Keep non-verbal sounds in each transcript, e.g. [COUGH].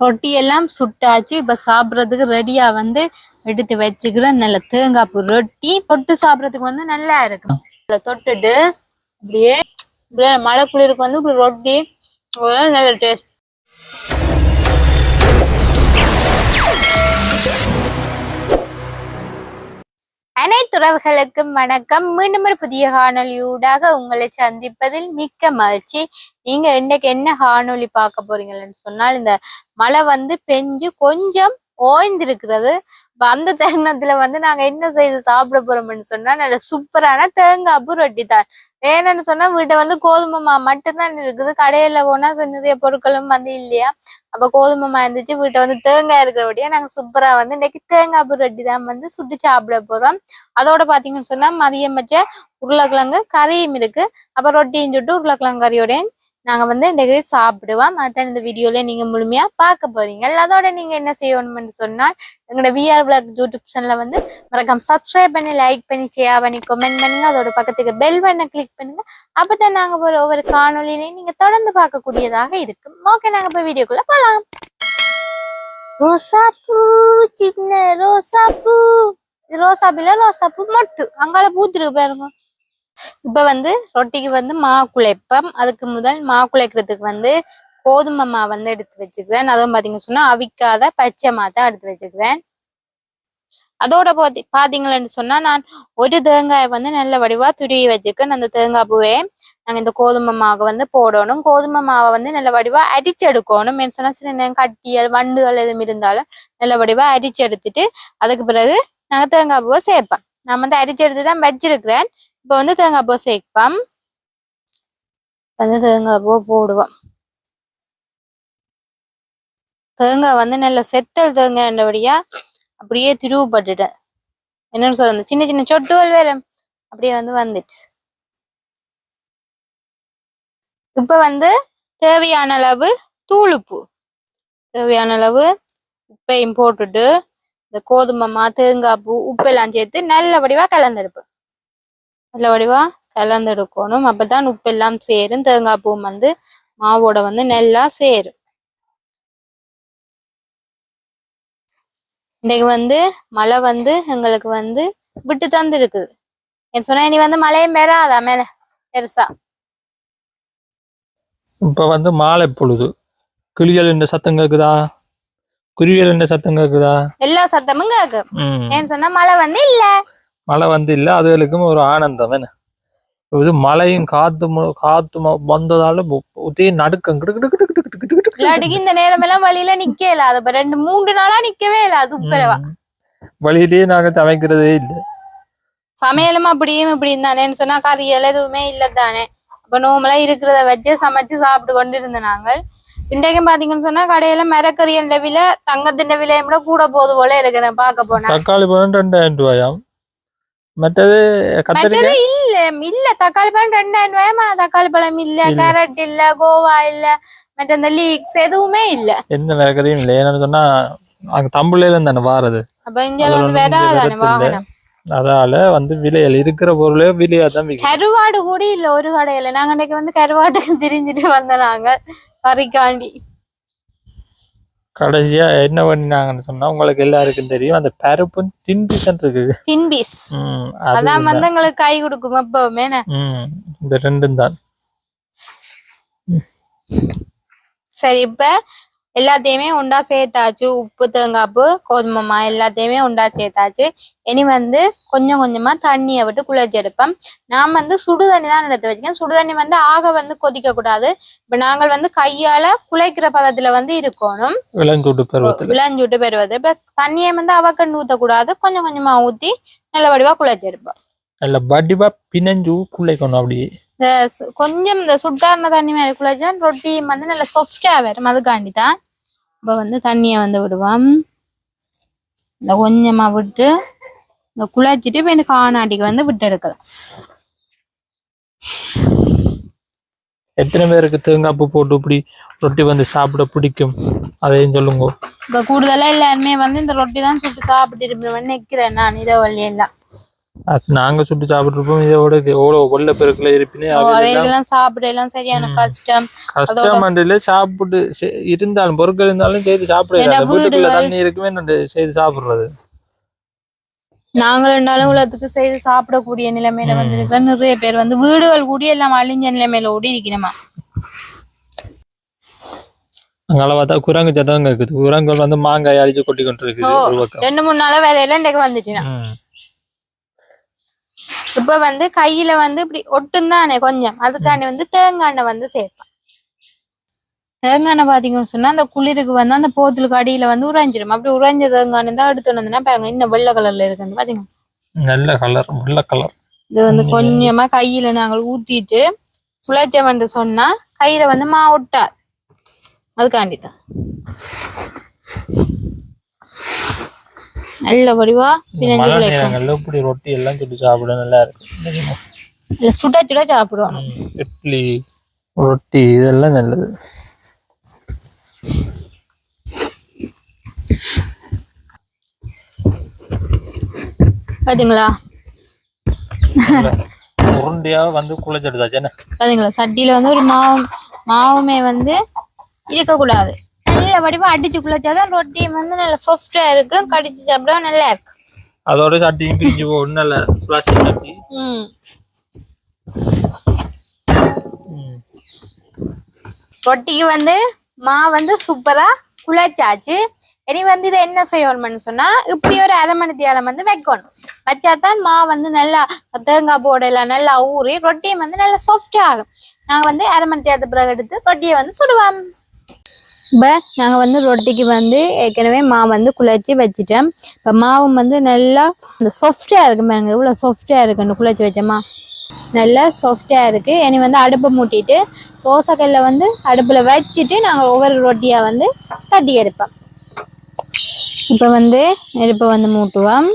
ரொட்டி எல்லாம் சுட்டாச்சு. இப்ப சாப்பிடுறதுக்கு ரெடியா வந்து எடுத்து வச்சுக்கிறேன் நல்ல தேங்காய் பூ ரொட்டி தொட்டு சாப்பிடுறதுக்கு வந்து நல்லா இருக்கும். தொட்டுட்டு அப்படியே இப்படியே மழை குளிருக்கு வந்து இப்படி ரொட்டி நல்ல டேஸ்ட் அனைத்து உறவுகளுக்கும் வணக்கம். மீண்டும் ஒரு புதிய காணொலியூடாக உங்களை சந்திப்பதில் மிக்க மகிழ்ச்சி. நீங்க இன்னைக்கு என்ன காணொலி பார்க்க போறீங்கன்னு சொன்னால் இந்த மழை வந்து பெஞ்சு கொஞ்சம் ஓய்ந்திருக்கிறது. அந்த தருணத்துல வந்து நாங்க என்ன செய்து சாப்பிட போறோம்னு சொன்னா நல்ல சூப்பரான தேங்காய் பூ ரொட்டி தான். ஏன்னு சொன்னா வீட்டை வந்து கோதுமை மா மட்டும்தான் இருக்குது. கடையில போனா நிறைய பொருட்களும் வந்து இல்லையா? அப்ப கோதுமை மா இருந்துச்சு வீட்டை வந்து தேங்காய் இருக்கிறபடியா நாங்க சூப்பரா வந்து இன்னைக்கு தேங்காய் பூ ரொட்டி தான் வந்து சுட்டு சாப்பிட போறோம். அதோட பாத்தீங்கன்னு சொன்னா மதியம் வச்ச உருளைக்கிழங்கு கறியும் இருக்கு. அப்ப ரொட்டியும் சுட்டு உருளைக்கிழங்கு கறியோடையும் நாங்க வந்து இன்றைக்கு சாப்பிடுவோம். அதான் இந்த வீடியோவில் நீங்க முழுமையா பார்க்க போறீங்க. அதோட நீங்க என்ன செய்யணும்னு சொன்னால் எங்களோட விஆர் பிளாக் யூடியூப் சேனல்ல வந்து மறக்காம சப்ஸ்கிரைப் பண்ணி லைக் பண்ணி ஷேர் பண்ணி கமெண்ட் பண்ணுங்க. அதோட பக்கத்துக்கு பெல் பண்ண கிளிக் பண்ணுங்க. அப்பதான் நாங்கள் போகிற ஒவ்வொரு காணொலியிலையும் நீங்க தொடர்ந்து பார்க்கக்கூடியதாக இருக்கும். ஓகே நாங்க இப்போ வீடியோக்குள்ள போகலாம் ரோசா பூ சின்ன ரோசா பூ. இது ரோசா பூல ரோசா பூ மொட்டு. அங்கால பூத்துருக்கு பாருங்க. இப்போ வந்து ரொட்டிக்கு வந்து மா குழைப்பம் அதுக்கு முதல் மா குழைக்கிறதுக்கு வந்து கோதுமை மா வந்து எடுத்து வச்சுக்கிறேன். அதுவும் பார்த்தீங்கன்னு சொன்னா அவிக்காத பச்சை மா தான் எடுத்து வச்சுக்கிறேன். அதோட பாத்தி பார்த்தீங்களேன்னு சொன்னா நான் ஒரு தேங்காயை வந்து நல்ல வடிவா துருவி வச்சிருக்கேன். அந்த தேங்காய் பூவே நாங்க இந்த கோதுமை மாவு வந்து போடணும். கோதுமை மாவை வந்து நல்ல வடிவா அரிச்சு எடுக்கணும் என்ன சொன்னால் சின்ன கட்டியல் வண்டுகள் எதுவும் இருந்தாலும் நல்ல வடிவாக அரிச்சு எடுத்துட்டு அதுக்கு பிறகு நாங்க தேங்காய் பூவை சேர்ப்பேன். நான் வந்து அரிச்சு எடுத்து தான் வச்சிருக்கிறேன். இப்போ வந்து தேங்காய் பூ சேர்ப்போம். வந்து தேங்காய் பூ போடுவோம். தேங்காய் வந்து நல்ல செத்தல் தேங்காய்ன்றபடியா அப்படியே திருவுப்பட்டுட்டேன் என்னன்னு சொல்றது? சின்ன சின்ன சொட்டுகள் வேற அப்படியே வந்து வந்துச்சு. இப்ப வந்து தேவையான அளவு தூளுப்பு. தேவையான அளவு உப்பையும் போட்டுட்டு இந்த கோதுமை மா தேங்காய் பூ உப்பெல்லாம் சேர்த்து நல்ல வடிவா கலந்தெடுப்பேன் நல்ல வடிவா கலந்தெடுக்கணும். அப்பதான் உப்பெல்லாம் சேரும். தேங்காய் பூ வந்து மாவோட வந்து நல்லா சேரும். இன்னைக்கு வந்து மழை வந்து எங்களுக்கு வந்து விட்டு தந்து இருக்குது என்ன சொன்னா இனி வந்து மழையும் பெறாதா மேல? பெருசா. இப்ப வந்து மாலை பொழுது. கிளிகள் என்ன சத்தம் கேக்குதா? குருவிகள் என்ன சத்தம் கேக்குதா? எல்லா சத்தமும் கேக்கு. ஏன்னு சொன்னா மழை வந்து இல்ல. மழை வந்து இல்லை அதுகளுக்கும் ஒரு ஆனந்தம் என்ன? இது மழையும் காத்து காத்து வந்ததால ஒரே நடுக்கம். இல்லாட்டிக்கு இந்த நேரம் எல்லாம் வழியில நிக்கல இல்லாத ரெண்டு மூன்று நாளா நிக்கவே இல்ல. அது உப்பரவா. வழியிலேயே நாங்க சமைக்கிறதே இல்ல. சமையலும் அப்படியும் இப்படியும் தானேன்னு சொன்னா கறியல் எதுவுமே இல்லை தானே. அப்ப நோமலா இருக்கிறத வச்சு சமைச்சு சாப்பிட்டு கொண்டு இருந்த நாங்கள். இன்றைக்கும் பாத்தீங்கன்னு சொன்னா கடையில மரக்கறி விலை தங்கத்தின் விலையும் கூட போது போல இருக்கிறேன் பாக்க போனா தக்காளி பழம் ரெண்டாயிரம் ரூபாயாம். மற்றது கத்திரிக்காய் இல்ல இல்ல தக்காளி பழம் ரெண்டாயிரம் ரூபாய் ஆனா தக்காளி பழம் இல்ல. கேரட் இல்ல கோவா இல்ல மற்ற இந்த லீக்ஸ் எதுவுமே இல்ல எந்த மிளகறியும் இல்லை ஏன்னு சொன்னா அங்க தம்புள்ளையில தானே வாரது அப்ப இங்க வந்து இல்ல. வாகனம் அதால வந்து விலைகள் இருக்கிற பொருளே விலையா தான் கருவாடு கூட இல்ல ஒரு கடையில நாங்க இன்னைக்கு வந்து கருவாட்டுக்கு திரிஞ்சிட்டு வந்த நாங்க கறிக்காண்டி கடைசியா என்ன பண்ணினாங்கன்னு சொன்னா உங்களுக்கு எல்லாருக்கும் தெரியும் அந்த பருப்பும் தின்பிசன் இருக்குது. டின்பீஸ் ம், அது அதான் வந்து எங்களுக்கு கை கொடுக்கும் எப்பவுமே இந்த ரெண்டும் தான். சரி இப்ப எல்லாத்தையுமே உண்டா சேர்த்தாச்சு. உப்பு தேங்காப்பு கோதுமை மா எல்லாத்தையுமே உண்டா சேர்த்தாச்சு. இனி வந்து கொஞ்சம் கொஞ்சமா தண்ணியை விட்டு குழைச்சி எடுப்பேன் நான் வந்து சுடு தண்ணி தான் எடுத்து வச்சுக்கேன் சுடு தண்ணி வந்து ஆக வந்து கொதிக்க கூடாது இப்ப நாங்கள் வந்து கையால குழைக்கிற பதத்துல வந்து இருக்கணும். இளஞ்சூட்டு விளைஞ்சுட்டு பெறுவது. இப்ப தண்ணியை வந்து அவக்கண்டு ஊத்தக்கூடாது. கொஞ்சம் கொஞ்சமா ஊத்தி நல்ல வடிவா குழைச்சி எடுப்பேன் நல்ல வடிவா பிணைஞ்சு குள்ளைக்கணும் அப்படியே. இந்த கொஞ்சம் இந்த சுட்டார்ன தண்ணி மாதிரி குழைச்சா ரொட்டி வந்து நல்ல சாஃப்டா வரும். அதுக்காண்டி தான் இப்போ வந்து தண்ணியை வந்து விடுவோம். இந்த கொஞ்சமா விட்டு இந்த குழைச்சிட்டு இப்போ இந்த காணாட்டிக்கு வந்து விட்டு எடுக்கலாம். எத்தனை பேருக்கு தேங்காய் பூ போட்டு இப்படி ரொட்டி வந்து சாப்பிட பிடிக்கும்? அதையும் சொல்லுங்க. இப்போ கூடுதலா எல்லாருமே வந்து இந்த ரொட்டி தான் சுட்டு சாப்பிட்டு இருப்பேன் நிக்கிறேன் நான் இரவள்ளி எல்லாம் அது நாங்க சுட்டு சாப்பிட்டுருப்போம். இதோட எவ்வளவு வெள்ள பெருக்குல இருப்பினே அவைகள்லாம் சாப்பிட எல்லாம் சரியான கஷ்டம். கஷ்டமண்டில சாப்பிட்டு இருந்தாலும் பொருட்கள் இருந்தாலும் செய்து சாப்பிட வீட்டுக்குள்ள தண்ணி இருக்குமே நான் செய்து சாப்பிடுறது. நாங்கள் ரெண்டாலும் உலகத்துக்கு செய்து சாப்பிடக்கூடிய நிலைமையில வந்திருக்கிற நிறைய பேர் வந்து வீடுகள் கூடி எல்லாம் அழிஞ்ச நிலைமையில ஓடி இருக்கணுமா அங்கால பார்த்தா குரங்கு சத்தம் கேக்குது குரங்குகள் வந்து மாங்காய் அடிச்சு கொட்டி கொண்டு பக்கம். ரெண்டு மூணு நாளா வேலையில இன்றைக்கு வந்துட்டேன் ம். இப்ப வந்து கையில வந்து இப்படி ஒட்டும் தானே கொஞ்சம். அதுக்காண்டி வந்து தேங்காய் எண்ணெய் வந்து சேர்ப்பான். தேங்காய் பாத்தீங்கன்னு சொன்னா அந்த குளிருக்கு வந்து அந்த போத்துலுக்கு அடியில வந்து உறைஞ்சிரும். அப்படி உறைஞ்ச தேங்காய் தான் எடுத்து வந்தோம்னா பாருங்க இன்னும் வெள்ளை கலர்ல இருக்குன்னு பாத்தீங்க நல்ல கலர் வெள்ள கலர். இது வந்து கொஞ்சமா கையில நாங்கள் ஊத்திட்டு குழைச்சவன் சொன்னா கையில வந்து மா ஒட்டாது. அதுக்காண்டி தான். நல்ல வடிவா மழை நேரங்கள்ல இப்படி ரொட்டி எல்லாம் சுட்டு சாப்பிட நல்லா இருக்கு இல்ல சுட சுட சாப்பிடுவோம் இட்லி ரொட்டி இதெல்லாம் நல்லது. பாத்தீங்களா? உருண்டையா வந்து என்ன? பாத்தீங்களா? சட்டியில வந்து ஒரு மாவு மாவுமே வந்து இருக்கக்கூடாது. நல்ல வடிவா அடிச்சு குழைச்சாதான் ரொட்டி வந்து நல்ல சாஃப்டா இருக்கும். கடிச்சு சாப்பிட நல்லா இருக்கு அதோட சட்டியும் பிரிஞ்சு போகும். நல்ல பிளாஸ்டிக் சட்டி. ரொட்டிக்கு வந்து மா வந்து சூப்பரா குழைச்சாச்சு. இனி வந்து இதை என்ன செய்யணும்னு சொன்னா இப்படி ஒரு அரை மணி தியாலம் வந்து வைக்கணும். வச்சாதான் மா வந்து நல்லா தேங்காய் போடல நல்லா ஊறி ரொட்டியும் வந்து நல்லா சாஃப்டா ஆகும். நாங்க வந்து அரை மணி தியாலத்து பிறகு எடுத்து ரொட்டியை வந்து சுடுவோம். இப்போ நாங்கள் வந்து ரொட்டிக்கு வந்து ஏற்கனவே மாவு வந்து குழச்சி வச்சுட்டோம். இப்போ மாவும் வந்து நல்லா இந்த சாஃப்டாக இருக்கு பாருங்க. இவ்வளோ சாஃப்டாக இருக்குன்னு குழச்சி வச்சோமா நல்லா சாஃப்டாக இருக்கு. இனி வந்து அடுப்பை மூட்டிட்டு தோசைக்கல்ல வந்து அடுப்பில் வச்சுட்டு நாங்கள் ஒவ்வொரு ரொட்டியாக வந்து தட்டி எடுப்போம். இப்போ வந்து நெருப்பை வந்து மூட்டுவோம்.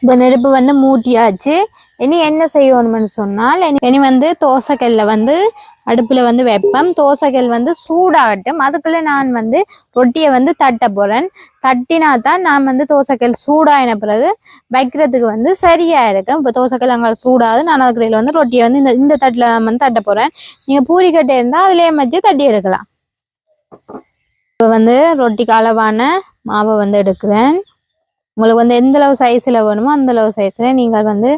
இப்போ நெருப்பு வந்து மூட்டியாச்சு. இனி என்ன செய்யணும்னு சொன்னால் இனி- இனி வந்து தோசைக்கல்ல வந்து அடுப்பில் வந்து வைப்பேன் தோசைகள் வந்து சூடாகட்டும். அதுக்குள்ளே நான் வந்து ரொட்டியை வந்து தட்ட போகிறேன் தட்டினா தான் நான் வந்து தோசைக்கல் சூடாயின பிறகு வைக்கிறதுக்கு வந்து சரியாக இருக்கும். இப்போ தோசைக்கல் அங்கே சூடாது நான் அதுக்கடையில் வந்து ரொட்டியை வந்து இந்த இந்த தட்டில் வந்து தட்ட போகிறேன் நீங்கள் பூரி கட்டை இருந்தால் அதுலேயே வச்சு தட்டி எடுக்கலாம். இப்போ வந்து ரொட்டிக்கு அளவான மாவை வந்து எடுக்கிறேன். உங்களுக்கு வந்து எந்த அளவு சைஸில் வேணுமோ அந்த அளவு சைஸில் நீங்கள் வந்து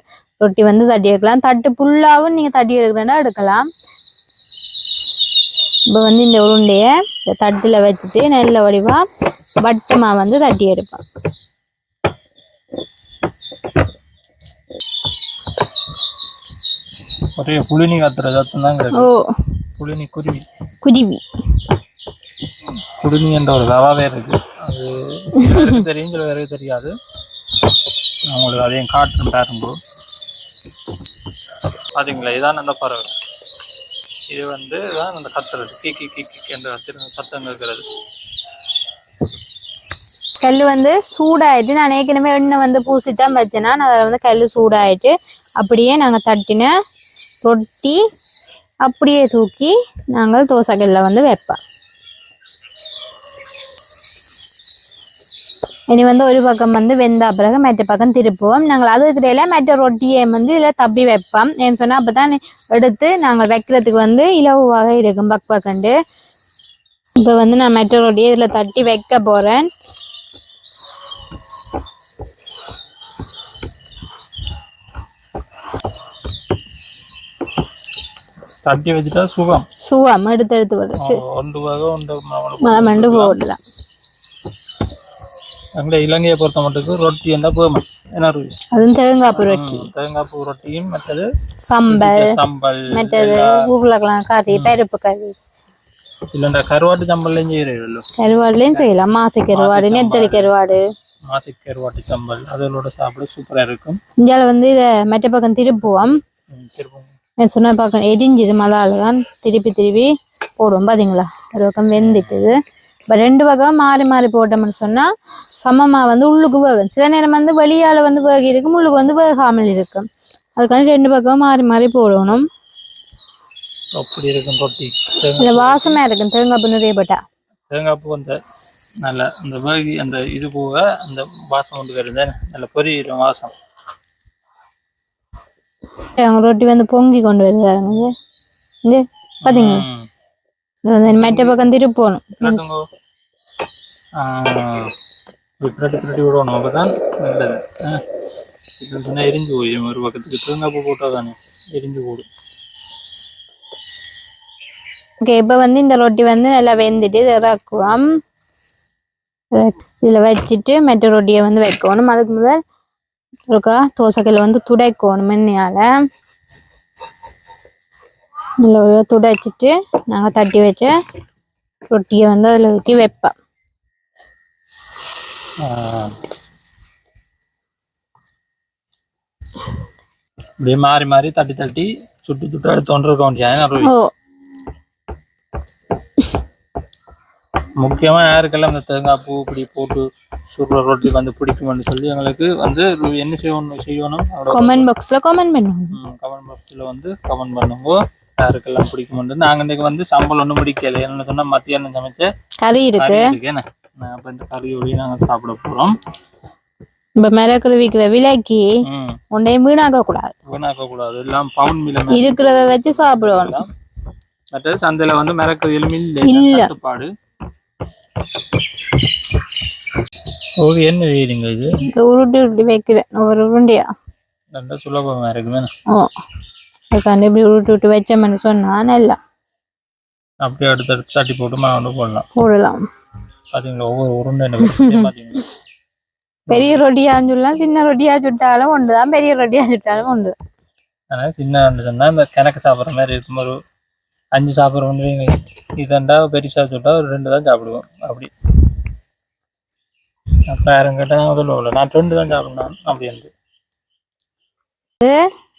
ரொட்டி வந்து தட்டி எடுக்கலாம். தட்டு ஃபுல்லாகவும் நீங்கள் தட்டி எடுக்கிறேன்னா எடுக்கலாம். இப்போ வந்து இந்த உருண்டையை இந்த தட்டில் வச்சுட்டு நல்ல வடிவா வட்டமாக வந்து தட்டி எடுப்பேன் ஒரே புளினி கத்துற சத்தம் ஓ. புளினி குருவி. குருவி. குடுமி என்ற ஒரு ரவாவே இருக்கு. அது தெரியும் சில பேருக்கு தெரியாது. நான் உங்களுக்கு அதையும் காட்டுறேன் பாருங்க பாத்தீங்களா? இதான் அந்த பறவை. இது வந்து தான் அந்த கத்துறது. கி கி கி கி என்ற கத்துற சத்தம் இருக்கிறது கல் வந்து சூடாயிட்டு நான் ஏற்கனவே எண்ணெய் வந்து பூசித்தான் வச்சேன்னா நான் அதில் வந்து கல் சூடாயிட்டு அப்படியே நாங்கள் தட்டின தொட்டி அப்படியே தூக்கி நாங்கள் தோசைக்கல்ல வந்து வைப்போம். இனி வந்து ஒரு பக்கம் வந்து வெந்தா பிறகு மற்ற பக்கம் திருப்புவோம். நாங்கள் அதுக்கு இடையில மற்ற ரொட்டியை வந்து இதில் தப்பி வைப்போம். ஏன்னு சொன்னால் அப்போ தான் எடுத்து நாங்கள் வைக்கிறதுக்கு வந்து இலகுவாக இருக்கும். பக் பக்கண்டு. இப்போ வந்து நான் மற்ற ரொட்டியை இதில் தட்டி வைக்க போகிறேன் தட்டி வச்சுட்டா சுகம். சுவம் எடுத்து எடுத்து வருது ஒன்று போடலாம் எங்களை இலங்கையை பொறுத்த மட்டுக்கு ரொட்டி இருந்தால் ஃபேமஸ் என்ன அதுவும் தேங்காய் புரட்டி தேங்காய் பூ ரொட்டியும் மற்றது சம்பல் சம்பல் மற்றது உருளைக்கிழங்கு கறி பருப்பு கறி இல்லைண்டா கருவாட்டு சம்பல்லையும் செய்கிறீர்களோ கருவாடுலையும் செய்யலாம். மாசி கருவாடு நெத்தலி கருவாடு. மாசி கருவாட்டு சம்பல். அதோட சாப்பிட சூப்பராக இருக்கும். இந்தியாவில் வந்து இதை மற்ற பக்கம் திருப்புவோம். நான் சொன்ன பக்கம் எரிஞ்சிடும் அதால தான் திருப்பி திருப்பி போடுவோம். பாத்தீங்களா? ஒரு பக்கம் வெந்துட்டுது. இப்போ ரெண்டு பக்கம் மாறி மாறி போட்டோம்னு சொன்னா சமமா வந்து உள்ளுக்கு வேகும். சில நேரம் வந்து வெளியால வந்து வேகி இருக்கும் உள்ளுக்கு வந்து வேகாமல் இருக்கும். அதுக்காண்டி ரெண்டு பக்கம் மாறி மாறி போடணும். அப்படி இருக்கும் ரொட்டி. இல்ல வாசமா இருக்கும். தேங்காய் பூ நிறைய போட்டா. தேங்காய் பூ அந்த நல்ல அந்த வேகி அந்த இது போக அந்த வாசம் கொண்டு வருது நல்ல பொரியிற வாசம். அவங்க ரொட்டி வந்து பொங்கி கொண்டு வருவாங்க இது. இது தானே எரிஞ்சு போடும் ஓகே இப்போ வந்து இந்த ரொட்டி வந்து நல்லா வெந்துட்டு இறக்குவோம் இதில் வச்சுட்டு மற்ற ரொட்டியை வந்து வைக்கணும் அதுக்கு முதல் இருக்கா தோசைக்கல்ல வந்து துடைக்கணும் எண்ணெயால் நல்லா துடைச்சிட்டு நாங்கள் தட்டி வச்ச ரொட்டியை வந்து அதில் ஊற்றி வைப்பேன். இப்படியே மாறி மாறி தட்டி தட்டி சுட்டு சுட்டு எடுத்து ஒன்று இருக்க வேண்டியது முக்கியமா யாருக்கெல்லாம் இந்த தேங்காய் பூ இப்படி போட்டு சுடுற ரொட்டி வந்து பிடிக்கும்னு சொல்லி எங்களுக்கு வந்து என்ன செய்யணும் செய்யணும்? கமெண்ட் பாக்ஸில் கமெண்ட் பண்ணுவோம் கமெண்ட் பாக்ஸில் வந்து கமெண்ட் பண்ணுங்க. யாருக்கெல்லாம் பிடிக்கும்னு நாங்கள் இன்னைக்கு வந்து சம்பளம் ஒன்றும் பிடிக்கல என்னன்னு சொன்னா மத்தியானம் சமைச்ச கறி இருக்கு. என்ன? அப்போ இந்த கறியோடய நாங்கள் சாப்பிட போகிறோம் இப்போ மிளகு விற்கிற விலைக்கு ம். ஒன்றையும் வீணாக்க கூடாது வீணாக்க கூடாது எல்லாம் பவுன் மீல இருக்கிறத வச்சு சாப்பிடணும். மற்றது சந்தையில் வந்து மிளகு எலுமில் இல்ல. தட்டுப்பாடு. ஓகே என்ன வீடுங்க இது. இந்த உருட்டி உருட்டி வைக்கிறேன். ஒரு உருண்டையா? ரொம்ப சுலபமாக இருக்குமே. அதுக்காண்டி இப்படி உருட்டி விட்டு வச்சோம்னு சொன்னா நல்லா அப்படியே அடுத்து அடுத்து தட்டி போட்டு மாவு போடலாம். போடலாம். பாத்தீங்களா? ஒவ்வொரு உருண்டை [LAUGHS] பெரிய ரொட்டியா சொல்லலாம் சின்ன ரொட்டியா சுட்டாலும் ஒன்றுதான் பெரிய ரொட்டியா சுட்டாலும் ஒன்று அதனால சின்ன சொன்னா இந்த கிணக்கு சாப்பிட்ற மாதிரி இருக்கும். ஒரு அஞ்சு சாப்பிட்றோம் இதண்டா பெருசா சுட்டா ஒரு ரெண்டு தான் சாப்பிடுவோம். அப்படி. அப்புறம் யாரும் கேட்டா நான் நான் ரெண்டு தான் சாப்பிடணும் அப்படின்ட்டு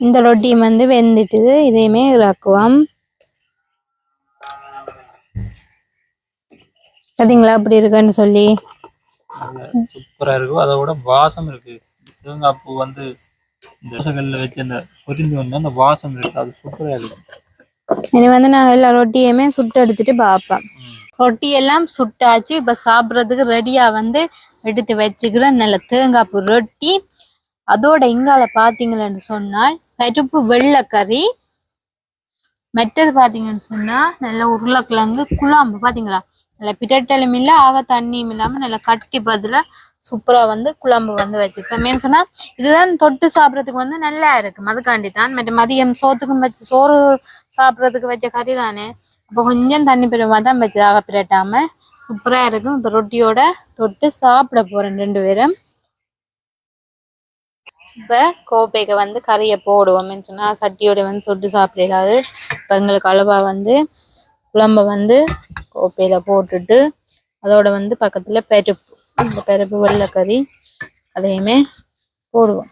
இந்த ரொட்டியும் வந்து வெந்துட்டுது. இதையுமே இறக்குவோம். பார்த்தீங்களா அப்படி இருக்குன்னு சொல்லி. சூப்பரா இருக்கும் அதை விட வாசம் இருக்கு. தேங்காய் பூ வந்து தோசைகள்ல வச்சு அந்த பொரிஞ்சு வந்து அந்த வாசம் இருக்கு. அது சூப்பரா இருக்கு. இனி வந்து நாங்கள் எல்லா ரொட்டியுமே சுட்டு எடுத்துட்டு பார்ப்போம் ரொட்டி எல்லாம் சுட்டாச்சு. இப்போ சாப்பிட்றதுக்கு ரெடியாக வந்து எடுத்து வச்சுக்கிறேன் நல்ல தேங்காய் பூ ரொட்டி. அதோட இங்கால பார்த்தீங்களேன்னு சொன்னால் பருப்பு வெள்ளைக்கறி மெட்டது பார்த்தீங்கன்னு சொன்னால் நல்ல உருளைக்கிழங்கு குழம்பு பார்த்தீங்களா நல்ல பிட்டட்டலும் இல்லை ஆக தண்ணியும் இல்லாமல் நல்லா கட்டி பதில சூப்பராக வந்து குழம்பு வந்து வச்சுக்கிறேன் மீன் சொன்னால் இதுதான் தொட்டு சாப்பிட்றதுக்கு வந்து நல்லா இருக்கும் அதுக்காண்டி தான் மற்ற மதியம் சோத்துக்கும் வச்சு சோறு சாப்பிட்றதுக்கு வச்ச கறி தானே அப்போ கொஞ்சம் தண்ணி பெருமா தான் வச்சதாக பிரட்டாம சூப்பராக இருக்கும். இப்போ ரொட்டியோட தொட்டு சாப்பிட போகிறேன் ரெண்டு பேரும். இப்போ கோப்பைக்கு வந்து கறியை போடுவோம்னு சொன்னால் சட்டியோட வந்து தொட்டு சாப்பிடாது இப்போ எங்களுக்கு அளவா வந்து குழம்ப வந்து கோப்பையில் போட்டுட்டு அதோட வந்து பக்கத்தில் பருப்பு அந்த பருப்பு வெள்ளைக்கறி அதையுமே போடுவோம்.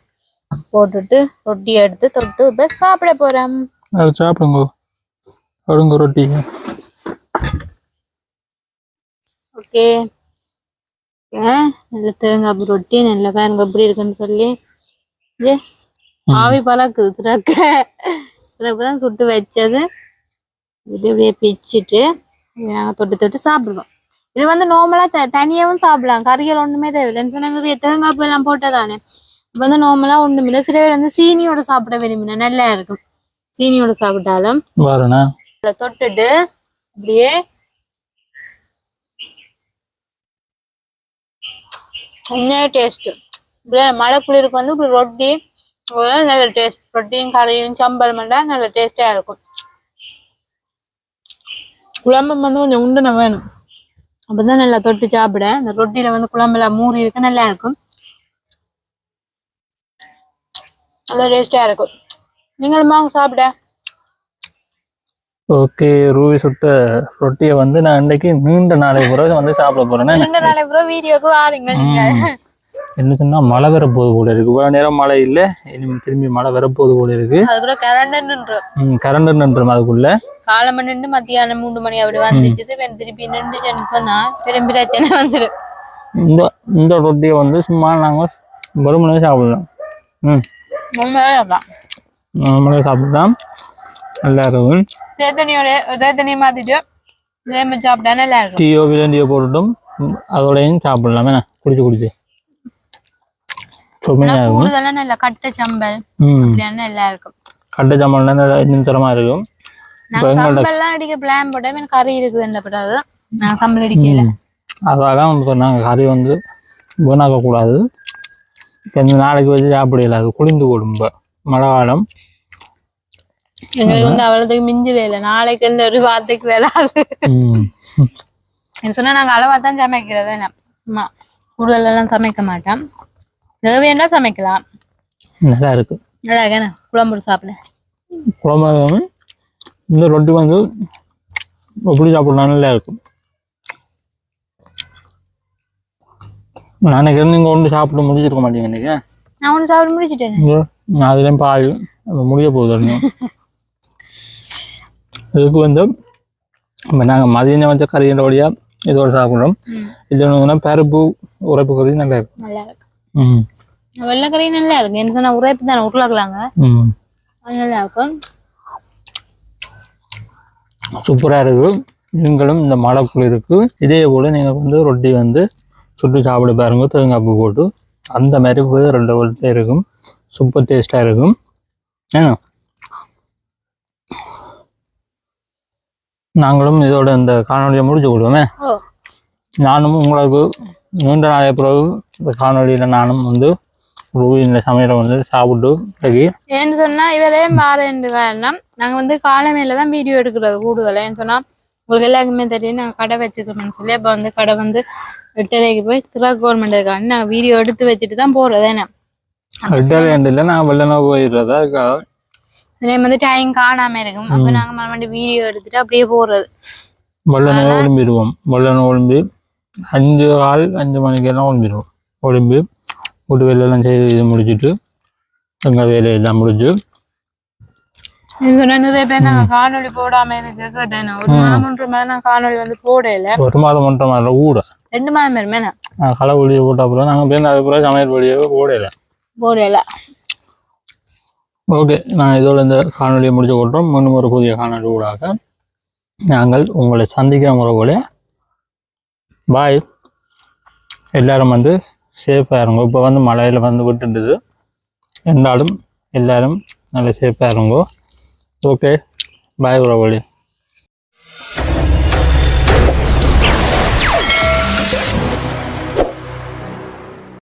போட்டுட்டு ரொட்டியை எடுத்து தொட்டு இப்போ சாப்பிட போகிறோம் சாப்பிடுங்க. அடுங்க ரொட்டி. ஓகே. நல்ல தேங்காய் ரொட்டி நல்ல பாருங்க எப்படி இருக்குன்னு சொல்லி. ஆவி பறக்குது திறக்க. தான் சுட்டு வச்சது. இது இப்படியே பிச்சுட்டு நாங்கள் தொட்டு தொட்டு சாப்பிடுவோம் இது வந்து நார்மலாக த தனியாகவும் சாப்பிடலாம். கறிகள் ஒன்றுமே தேவையில்லைன்னு சொன்னா நிறைய தேங்காய் பூ எல்லாம் போட்டதானே. இப்போ வந்து நார்மலாக ஒன்றும் இல்லை. சில பேர் வந்து சீனியோட சாப்பிட விரும்பினா நல்லா இருக்கும். சீனியோட சாப்பிட்டாலும். தொட்டுட்டு அப்படியே என்ன இப்படியே மழை குளிருக்கு வந்து இப்படி ரொட்டி நல்ல டேஸ்ட் ரொட்டியும் கறியும் சம்பல் மண்டா நல்ல டேஸ்டா இருக்கும். குழம்பு வந்து கொஞ்சம் உண்டுன வேணும். அப்பதான் நல்லா தொட்டு சாப்பிட. இந்த ரொட்டியில வந்து குழம்புல மூறி இருக்கு நல்லா இருக்கும். நல்ல டேஸ்டா இருக்கும். நீங்களும் வாங்க சாப்பிட. ஓகே ரூவி சுட்ட ரொட்டியை வந்து நான் இன்னைக்கு நீண்ட நாளைக்கு பிறகு வந்து சாப்பிட போறேன். ரெண்டு நாளை அப்புறம் வீடியோக்கு வாருங்க நீங்க. என்ன சொன்னா மழை வரப்போகுது போல இருக்கு. இவ்வளவு நேரம் மழை இல்ல இனி திரும்பி மழை வரப்போகுது போல இருக்கு. அது கூட கரண்ட் ம், கரண்ட் நின்றும் அதுக்குள்ள. காலம நின்று மத்தியானம் மூணு மணி அப்படி வந்துச்சு திருப்பி நின்றுச்சுன்னு சொன்னா பெரும் பிரச்சனை வந்துடும் இந்த இந்த ரொட்டியை வந்து சும்மா நாங்க வெறுமனே சாப்பிடலாம். ம். நம்மளே சாப்பிடலாம். நல்லா இருக்கும். தேத்தனியோட தேத்தனியை மாதிரி சாப்பிட்டா நல்லா இருக்கும். டீயோ விலண்டியோ போட்டுட்டும் அதோடையும் சாப்பிடலாம். என்ன? குடிச்சு குடிச்சு. ஆனா சுமையாக இருக்கும். கூடுதலா நல்ல கட்டை சம்பல். அப்படியான நல்லா இருக்கும். இன்னும் தரமாக இருக்கும் சம்பல்லாம் அடிக்க பிளான் போட்டோம் எனக்கு கறி இருக்குதுன்ற பிறகு நான் சம்பல் அடிக்கல. அதான் நாங்கள் கறி வந்து இப்போ இந்த நாளைக்கு வச்சு சாப்பிடல அது குளிந்து போடும் மழை காலம். எங்களுக்கு வந்து அவ்வளவுக்கு மிஞ்சில இல்ல. நாளைக்கு ஒரு வார்த்தைக்கு வராது. சொன்னா நாங்க அளவா தான் சமைக்கிறது கூடுதல் எல்லாம் சமைக்க மாட்டோம். தேவையா சமைக்கலாம். நல்லா இருக்கு நல்லா இருக்கேன் குழம்பு சாப்பிட. குழம்பு இந்த ரொட்டி வந்து எப்படி சாப்பிடலாம் நல்லா இருக்கும் நாளைக்கு இருந்து இங்கே ஒன்று சாப்பிட்டு முடிச்சிருக்க மாட்டீங்க இன்னைக்கு. நான் ஒண்ணு சாப்பிட்டு முடிச்சிட்டேன். நான் அதுலேயும் அது முடிய போகுது இதுக்கு வந்து இப்போ நாங்கள் மதியம் வச்ச கறின்ற வழியாக இதோட சாப்பிட்றோம். இது வந்து பருப்பு உரைப்பு கறி நல்லா இருக்கும் நல்லா இருக்கு ம். வெள்ளைக்கறி நல்லா இருக்கு. என்ன சொன்னா உரைப்பு தானே உருளாக்கலாங்க நல்லா இருக்கும். சூப்பராக இருக்கு. நீங்களும் இந்த மழைக்குள் இருக்கு. இதே போல் நீங்கள் வந்து ரொட்டி வந்து சுட்டு சாப்பிட பாருங்க. தேங்காய் பூ போட்டு. அந்த மாதிரி போய் ரெண்டு வருஷம் இருக்கும். சூப்பர் டேஸ்ட்டாக இருக்கும். ஏன்னா நாங்களும் இதோட இந்த காணொலியை முடிச்சு விடுவோமே நானும் உங்களுக்கு நீண்ட நாளைய பிறகு இந்த காணொலியில் நானும் வந்து ரூபி இந்த சமையலை வந்து சாப்பிட்டு இன்னைக்கு ஏன்னு சொன்னா இவரே மாறேன்னு காரணம் நாங்க வந்து காலமையில தான் வீடியோ எடுக்கிறது கூடுதல். ஏன்னு சொன்னா உங்களுக்கு எல்லாருக்குமே தெரியும் நாங்க கடை வச்சுக்கிறோம்னு சொல்லி அப்ப வந்து கடை வந்து எட்டரைக்கு போய் திரா கவர்மெண்ட்டுக்காண்டி நாங்க வீடியோ எடுத்து வச்சுட்டு தான் போறது என்ன இல்லை நாங்கள் வெள்ளனா போயிடுறதா? இதே வந்து டைம் காணாம இருக்கும். அப்ப நாங்க மறுபடியும் வீடியோ எடுத்துட்டு அப்படியே போறது. வெள்ளனே ஒளிம்பிடுவோம். வெள்ளனை ஒளிம்பி அஞ்சு கால் அஞ்சு மணிக்கெல்லாம் ஒளிம்பிடுவோம். ஒளிம்பி வீட்டு வேலையெல்லாம் செய்து இது முடிச்சுட்டு எங்கள் வேலையெல்லாம் சொன்னா நிறைய பேர் நாங்க போடாம கேட்டேன் ஒரு மாதம் ஒன்றரை மாதம் நான் காணொளி வந்து போடல. ஒரு மாதம் ஒன்றரை மாதம் கூட ரெண்டு மாதம் வருமே நான் நான் களை ஒளியை போட்ட அப்புறம் நாங்கள் போய் அதுக்கப்புறம் சமையல் போடல. ஓகே நான் இதோட இந்த காணொலியை முடிச்சு கொள்கிறோம் இன்னும் ஒரு புதிய காணொலி ஊடாக. நாங்கள் உங்களை சந்திக்கிற முறை பாய் எல்லாரும் வந்து சேஃபாக இருங்க இப்போ வந்து மழையில் வந்து விட்டுடுது இருந்தாலும் எல்லோரும் நல்லா சேஃபாக இருங்கோ ஓகே பாய் உறவழி